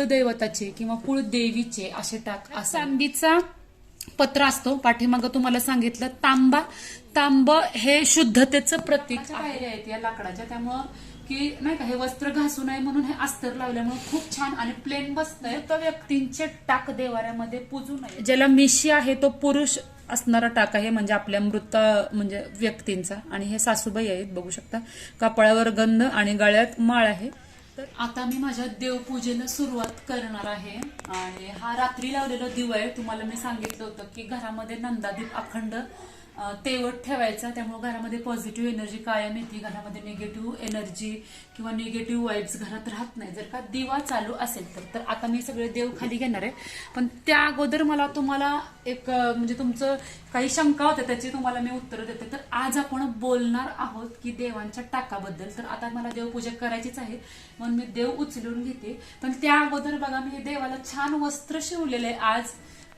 कुळदैवताचे किंवा कुळदेवीचे असे टाक असा चांदीचा पत्र असतो. पाठीमागं तुम्हाला सांगितलं तांबा. तांब हे शुद्धतेचं प्रतीक पायऱ्या आहेत या लाकडाच्या. त्यामुळं की नाही का हे वस्त्र घासू नये म्हणून हे अस्तर लावल्यामुळे खूप छान आणि प्लेन बसतंय. तर व्यक्तींचे टाक देवाऱ्यामध्ये पूजू नये. ज्याला मिशी आहे तो पुरुष असणारा टाक आहे म्हणजे आपल्या मृत म्हणजे व्यक्तींचा. आणि हे सासूबाई आहेत बघू शकता. कपाळावर गंध आणि गळ्यात माळ आहे. तर आता मी माझ्या देवपूजेला सुरुवात करणार आहे. आणि हा रात्री लावलेला दिवा आहे तुम्हाला मी सांगितलं होतं की घरामध्ये नंदादीप अखंड तेवट तेवत ठेवायचा त्यामुळे घरामध्ये पॉझिटिव्ह एनर्जी कायम येते. घरामध्ये निगेटिव्ह एनर्जी किंवा निगेटिव्ह वाईब्स घरात राहत नाही. जर का दिवा चालू असेल तर. तर आता मी सगळे देव खाली घेणार आहे. पण त्या अगोदर मला तुम्हाला एक म्हणजे तुमचं काही शंका होत्या त्याची तुम्हाला मी उत्तरं देते. तर आज आपण बोलणार आहोत की देवांच्या टाकाबद्दल. तर आता मला देवपूजा करायचीच आहे. म्हणून मी देव उचलून घेते. पण त्या अगोदर बघा मी देवाला छान वस्त्र शिवलेले आहे. आज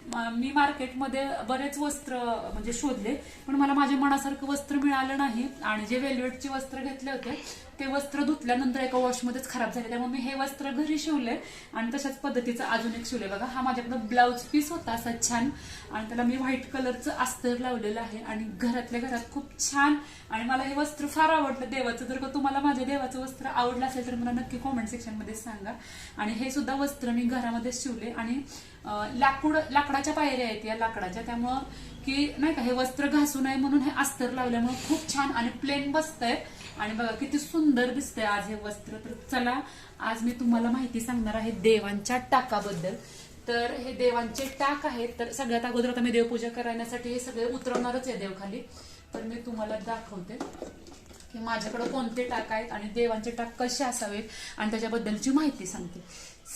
मी मार्केटमध्ये बरेच वस्त्र म्हणजे शोधले पण मला माझ्या मनासारखं वस्त्र मिळालं नाही. आणि जे वेल्वेटचे वस्त्र घेतले होते ते वस्त्र धुतल्यानंतर एका वॉशमध्येच खराब झाले. त्यामुळे मी हे वस्त्र घरी शिवले आणि तशाच पद्धतीचं अजून एक शिवले. बघा हा माझ्याकडे ब्लाऊज पीस होता असा छान. आणि त्याला मी व्हाईट कलरचं अस्तर लावलेलं आहे. आणि घरातल्या घरात खूप छान. आणि मला हे वस्त्र फार आवडलं देवाचं. जर का तुम्हाला माझ्या देवाचं वस्त्र आवडलं असेल तर मला नक्की कॉमेंट सेक्शनमध्ये सांगा. आणि हे सुद्धा वस्त्र मी घरामध्ये शिवले. आणि लाकूड लाकडाच्या पायऱ्या आहेत या लाकडाच्या. त्यामुळं की नाही का हे वस्त्र घासू नये म्हणून हे अस्तर लावल्यामुळे खूप छान आणि प्लेन बसतंय. आणि बघा किती सुंदर दिसतंय आज हे वस्त्र. तर चला आज मी तुम्हाला माहिती सांगणार आहे देवांच्या टाकाबद्दल. तर हे देवांचे टाक आहेत. तर सगळ्यात अगोदर आता मी देवपूजा करण्यासाठी हे सगळे उतरवणारच आहे देवखाली. तर मी तुम्हाला दाखवते. की माझ्याकडे कोणते टाक आहेत आणि देवांचे टाक कसे असावेत आणि त्याच्याबद्दलची माहिती सांगते.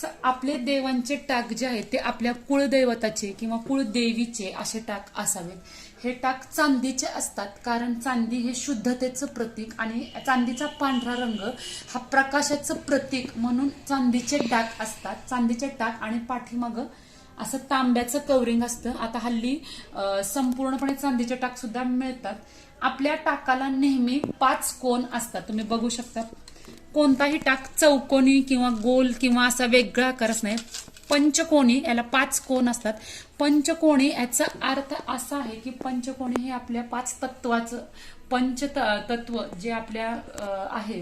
स- आपले देवांचे टाक जे आहेत ते आपल्या कुळदैवताचे किंवा कुळदेवीचे असे टाक असावेत. हे टाक चांदीचे असतात कारण चांदी हे शुद्धतेचं प्रतीक आणि चांदीचा पांढरा रंग हा प्रकाशाचं प्रतीक म्हणून चांदीचे टाक असतात. चांदीचे टाक आणि पाठीमागं असं तांब्याचं कवरिंग असतं. आता हल्ली संपूर्णपणे चांदीचे टाक सुद्धा मिळतात. आपल्या टाकाला नेहमी पाच कोण असतात. तुम्ही बघू शकता. कोणताही टाक चौकोनी किंवा गोल किंवा असा वेगळा करत नाही. पंचकोणी याला पाच कोण असतात. पंचकोणी याचा अर्थ असा आहे की पंचकोणी हे आपल्या पाच तत्वाचं पंच तत्व जे आपल्या आहे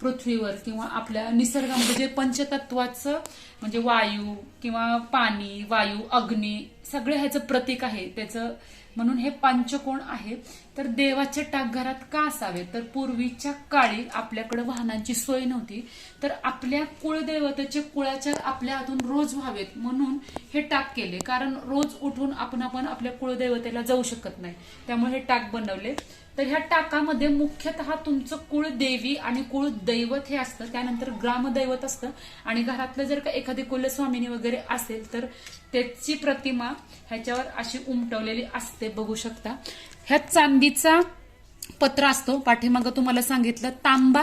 पृथ्वीवर किंवा आपल्या निसर्गामध्ये जे पंचतत्वाचं म्हणजे वायू किंवा पाणी वायू अग्नी सगळे ह्याचं प्रतीक आहे. त्याचं म्हणून हे पंचकोण आहे. तर देवाच्या टाकघरात का असावे? तर पूर्वीच्या काळी आपल्याकडे वाहनांची सोय नव्हती. तर आपल्या कुळदैवताचे कुळाचार आपल्या हातून रोज व्हावेत म्हणून हे टाक केले. कारण रोज उठून आपण आपण आपल्या कुळदैवतेला जाऊ शकत नाही. त्यामुळे हे टाक बनवले. तर ह्या टाकामध्ये मुख्यतः तुमचं कुळदेवी आणि कुळदैवत हे असतं. त्यानंतर ग्रामदैवत असतं. आणि घरातलं जर का एखादी कुलस्वामिनी वगैरे असेल तर त्याची प्रतिमा ह्याच्यावर अशी उमटवलेली असते. बघू शकता. ह्या चांदीचा पत्र असतो. पाठीमागं तुम्हाला सांगितलं तांबा.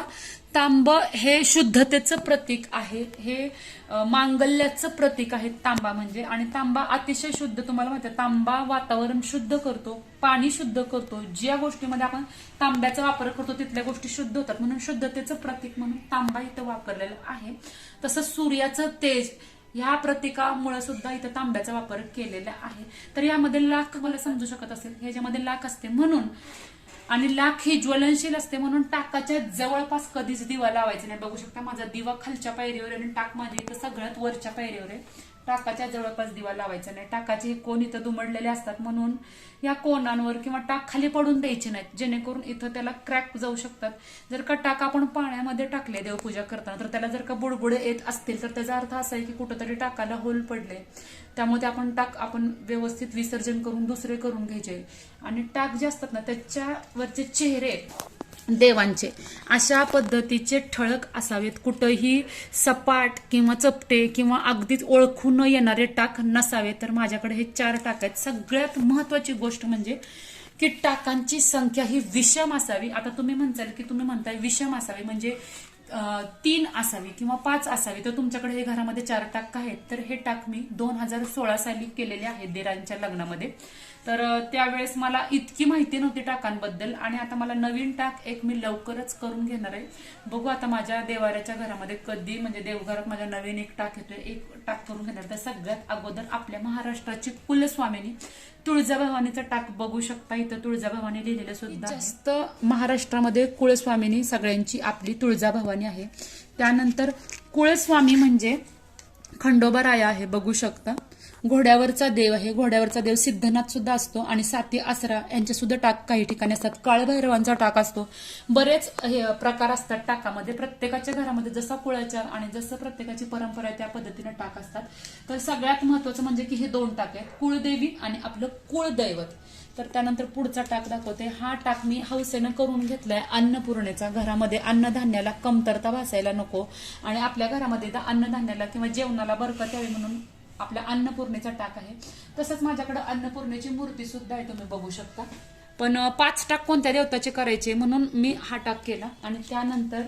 तांब हे शुद्धतेचं प्रतीक आहे. हे मांगल्याचं प्रतीक आहे तांबा म्हणजे. आणि तांबा अतिशय शुद्ध तुम्हाला माहिती आहे तांबा वातावरण शुद्ध करतो पाणी शुद्ध करतो. ज्या गोष्टीमध्ये आपण तांब्याचा वापर करतो तिथल्या गोष्टी शुद्ध होतात. म्हणून शुद्धतेचं प्रतीक म्हणून तांबा इथं वापरलेलं आहे. तसंच सूर्याचं तेज ह्या प्रतीकामुळे सुद्धा इथं तांब्याचा वापर केलेला आहे. तर यामध्ये लाख मला समजू शकत असेल. ह्याच्यामध्ये लाख असते. म्हणून आणि लाख ही ज्वलनशील असते म्हणून टाकाच्या जवळपास कधीच दिवा लावायचा नाही. बघू शकता माझा दिवा खालच्या पायरीवर आहे आणि टाक माझ्या इथं सगळ्यात वरच्या पायरीवर आहे. टाकाच्या जवळपास दिवा लावायचा नाही. टाकाचे हे कोण इथं दुमडलेले असतात म्हणून या कोणांवर किंवा टाक खाली पडून द्यायचे नाहीत. जेणेकरून इथं त्याला क्रॅक जाऊ शकतात. जर का टाक आपण पाण्यामध्ये टाकले देवपूजा करताना तर त्याला जर का बुडबुडे येत असतील तर त्याचा अर्थ असा आहे की कुठंतरी टाकाला होल पडले. त्यामुळे आपण टाक आपण व्यवस्थित विसर्जन करून दुसरे करून घ्यायचे. आणि टाक जे असतात ना त्याच्यावरचे चेहरे देवांचे. अशा पद्धतीचे ठळक असावेत. कुठंही सपाट किंवा चपटे किंवा अगदीच ओळखू न येणारे टाक नसावे तर माझ्याकडे हे चार टाक आहेत. सगळ्यात महत्वाची गोष्ट म्हणजे की टाकांची संख्या ही विषम असावी. आता तुम्ही म्हणताल की तुम्ही म्हणताय विषम असावी. म्हणजे तीन असावी किंवा पाच असावी. तर तुमच्याकडे हे घरामध्ये चार टाक आहेत. तर हे टाक मी दोन हजार सोळा साली केलेले आहेत देरांच्या लग्नामध्ये. तर त्यावेळेस मला इतकी माहिती नव्हती टाकांबद्दल आणि आता मला नवीन टाक एक मी लवकरच करून घेणार आहे. बघू आता माझ्या देवाऱ्याच्या घरामध्ये कधी म्हणजे देवघरात माझ्या नवीन एक टाक येतोय एक टाक करून घेणार. तर सगळ्यात अगोदर आपल्या महाराष्ट्राची कुलस्वामिनी तुळजाभवानीचा टाक बघू शकता. इथं तुळजाभवानी लिहिलेलं सुद्धा. जास्त महाराष्ट्रामध्ये कुळस्वामिनी सगळ्यांची आपली तुळजाभवानी आहे. त्यानंतर कुळस्वामी म्हणजे खंडोबा राया आहे बघू शकता. घोड्यावरचा देव आहे. घोड्यावरचा देव सिद्धनाथ सुद्धा असतो आणि साती आसरा यांचे सुद्धा टाक काही ठिकाणी असतात. काळभैरवांचा टाक असतो. बरेच हे प्रकार असतात टाकामध्ये. प्रत्येकाच्या घरामध्ये जसा कुळाचार आणि जसं प्रत्येकाची परंपरा आहे त्या पद्धतीने टाक असतात. तर सगळ्यात महत्वाचं म्हणजे की हे दोन टाक आहेत. कुळदेवी आणि आपलं कुळदैवत. तर त्यानंतर पुढचा टाक दाखवते. हा टाक मी हौसेनं करून घेतलाय अन्नपूर्णेचा. घरामध्ये अन्नधान्याला कमतरता भासायला नको. आणि आपल्या घरामध्ये तर अन्नधान्याला किंवा जेवणाला बरकत यावी म्हणून आपल्या अन्नपूर्णेचा टाक आहे. तसंच माझ्याकडे अन्नपूर्णेची मूर्ती सुद्धा आहे तुम्ही बघू शकता. पण पाच टाक कोणत्या देवताचे करायचे म्हणून मी हा टाक केला. आणि त्यानंतर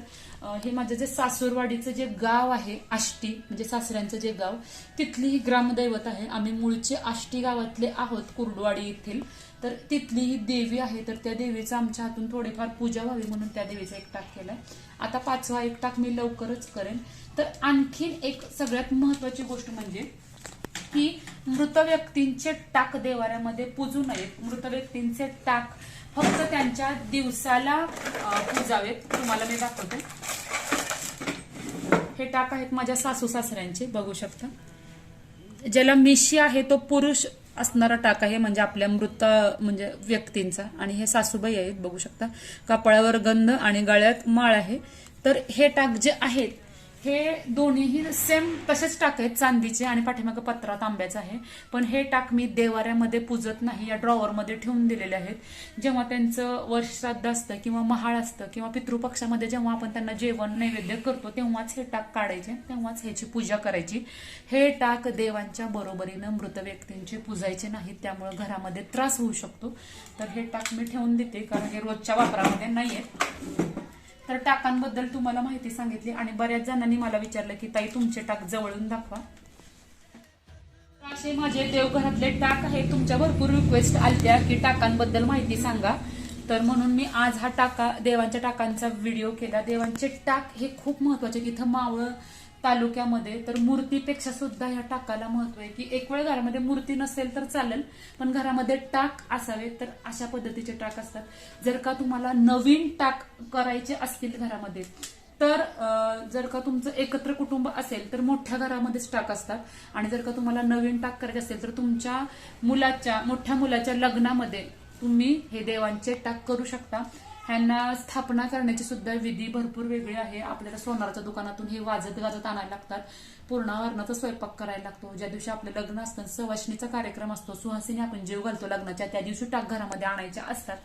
हे माझं जे सासूरवाडीचं जे गाव आहे आष्टी म्हणजे सासऱ्यांचं जे गाव तिथली ही ग्रामदैवत आहे. आम्ही मूळचे आष्टी गावातले आहोत कुर्डवाडी येथील. तर तिथली ही देवी आहे तर त्या देवीचं आमच्या हातून थोडीफार पूजा व्हावी म्हणून त्या देवीचा एक टाक केलाय. आता पाचवा एक टाक मी लवकरच करेन. तर आणखीन एक सगळ्यात महत्वाची गोष्ट म्हणजे की मृत व्यक्तींचे टाक देवाऱ्यामध्ये पूजू नयेत. मृत व्यक्तींचे टाक फक्त त्यांच्या दिवसाला पूजावेत. तुम्हाला मी दाखवते. हे टाक आहेत माझ्या सासू सासऱ्यांचे बघू शकता. ज्याला मिशी आहे तो पुरुष असणारा टाक आहे म्हणजे आपल्या मृत म्हणजे व्यक्तींचा. आणि हे सासूबाई आहेत बघू शकता. कपाळावर गंध आणि गळ्यात माळ आहे. तर हे टाक जे आहेत हे दोन्हीही सेम तसेच टाक आहेत चांदीचे आणि पाठीमागं पत्रा आंब्याचं आहे. पण हे टाक मी देवाऱ्यामध्ये पूजत नाही या ड्रॉवरमध्ये ठेवून दिलेले आहेत. जेव्हा त्यांचं वर्ष श्राद्ध असतं किंवा महाळ असतं किंवा पितृपक्षामध्ये जेव्हा आपण त्यांना जेवण नैवेद्य करतो तेव्हाच हे टाक काढायचे तेव्हाच ह्याची पूजा करायची. हे टाक देवांच्या बरोबरीनं मृत व्यक्तींचे पूजायचे नाहीत त्यामुळे घरामध्ये त्रास होऊ शकतो. तर हे टाक मी ठेवून देते कारण हे रोजच्या वापरामध्ये नाही आहेत तर टाकांबद्दल तुम्हाला माहिती सांगितली आणि बऱ्याच जणांनी मला विचारलं की ताई तुमचे टाक जवळून दाखवा. असे माझे देवघरातले टाक आहे तुमच्या भरपूर रिक्वेस्ट आल्या की टाकांबद्दल माहिती सांगा. तर म्हणून मी आज हा टाका देवांच्या टाकांचा व्हिडिओ केला. देवांचे टाक हे खूप महत्त्वाचे की इथं मावळ तालुक्यामध्ये तर मूर्तीपेक्षा सुद्धा ह्या टाकाला महत्त्व आहे की एक वेळ घरामध्ये मूर्ती नसेल तर चालेल पण घरामध्ये टाक असावे तर अशा पद्धतीचे टाक असतात. जर का तुम्हाला नवीन टाक करायचे असतील घरामध्ये तर जर का तुमचं एकत्र कुटुंब असेल तर मोठ्या घरामध्येच टाक असतात. आणि जर का तुम्हाला नवीन टाक करायचे असेल तर तुमच्या मुलाच्या मोठ्या मुलाच्या लग्नामध्ये तुम्ही हे देवांचे टाक करू शकता. ह्यांना स्थापना करण्याची सुद्धा विधी भरपूर वेगळी आहे. आपल्याला सोनाराच्या दुकानातून हे वाजत गाजत आणायला लागतात. पूर्णावरणाचा स्वयंपाक करायला लागतो. ज्या दिवशी आपलं लग्न असतं सवासणीचा कार्यक्रम असतो सुहासिनी आपण जीव घालतो लग्नाच्या त्या दिवशी टाक घरामध्ये आणायच्या असतात.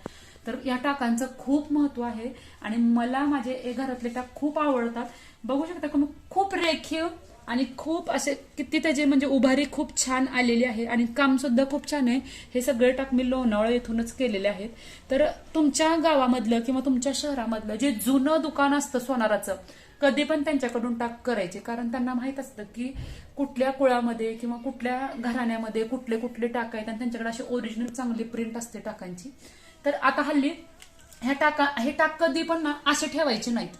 तर या टाकांचं खूप महत्त्व आहे आणि मला माझे हे घरातले टाक खूप आवडतात. बघू शकता का मग खूप रेखीव आणि खूप असे किती त्याचे म्हणजे उभारी खूप छान आलेली आहे आणि काम सुद्धा खूप छान आहे. हे सगळे टाक मी लोणावळा येथूनच केलेले आहेत. तर तुमच्या गावामधलं किंवा तुमच्या शहरामधलं जे जुनं दुकान असतं सोनाराचं कधी पण त्यांच्याकडून टाक करायचे. कारण त्यांना माहीत असतं की कुठल्या कुळामध्ये किंवा कुठल्या घराण्यामध्ये कुठले कुठले टाक आहेत आणि त्यांच्याकडे अशी ओरिजिनल चांगली प्रिंट असते टाकांची. तर आता हल्ली ह्या टाका हे टाक कधी पण ना असे ठेवायचे नाहीत.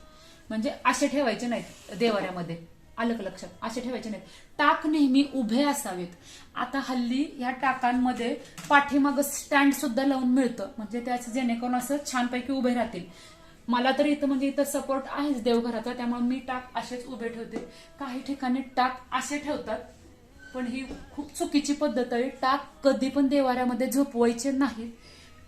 म्हणजे असे ठेवायचे नाहीत देवाऱ्यामध्ये. आलं का लक्षात असे ठेवायचे नाहीत. टाक नेहमी उभे असावेत. आता हल्ली या टाकांमध्ये पाठीमाग स्टँड सुद्धा लावून मिळतं. म्हणजे त्याचं जेणेकरून असं छानपैकी उभे राहतील. मला तर इथं म्हणजे इथं सपोर्ट आहेच देवघराचा त्यामुळे मी टाक असेच उभे ठेवते. काही ठिकाणी टाक असे ठेवतात पण ही खूप चुकीची पद्धत आहे. टाक कधी पण देवाऱ्यामध्ये झोपवायचे नाही.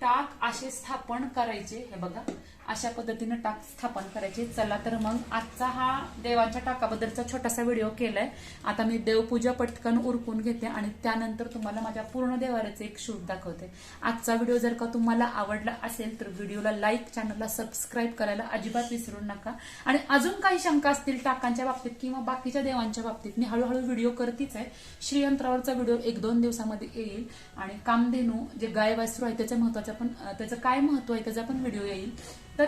टाक असे स्थापन करायचे. हे बघा अशा पद्धतीने टाक स्थापन करायचे. चला तर मग आजचा हा देवांच्या टाकाबद्दलचा छोटासा व्हिडिओ केलाय. आता मी देवपूजा पटकन उरकून घेते आणि त्यानंतर तुम्हाला माझ्या पूर्ण देवाऱ्याचे एक शूट दाखवते. आजचा व्हिडिओ जर का तुम्हाला आवडला असेल तर व्हिडिओला लाईक चॅनलला सबस्क्राईब करायला अजिबात विसरू नका. आणि अजून काही शंका असतील टाकांच्या बाबतीत किंवा बाकीच्या देवांच्या बाबतीत मी हळूहळू व्हिडिओ करतीच आहे. श्रीयंत्रावरचा व्हिडिओ एक दोन दिवसामध्ये येईल. आणि कामधेनू जे गाय वासरू आहे त्याचं महत्वाचं पण त्याचं काय महत्त्व आहे त्याचा पण व्हिडिओ येईल. तर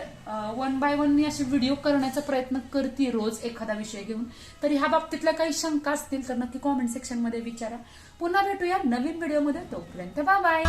वन बाय वन मी असे व्हिडिओ करण्याचा प्रयत्न करते रोज एखादा विषय घेऊन. तर ह्या बाबतीतल्या काही शंका असतील तर नक्की कॉमेंट सेक्शनमध्ये विचारा. पुन्हा भेटूया नवीन व्हिडिओमध्ये तोपर्यंत बाय बाय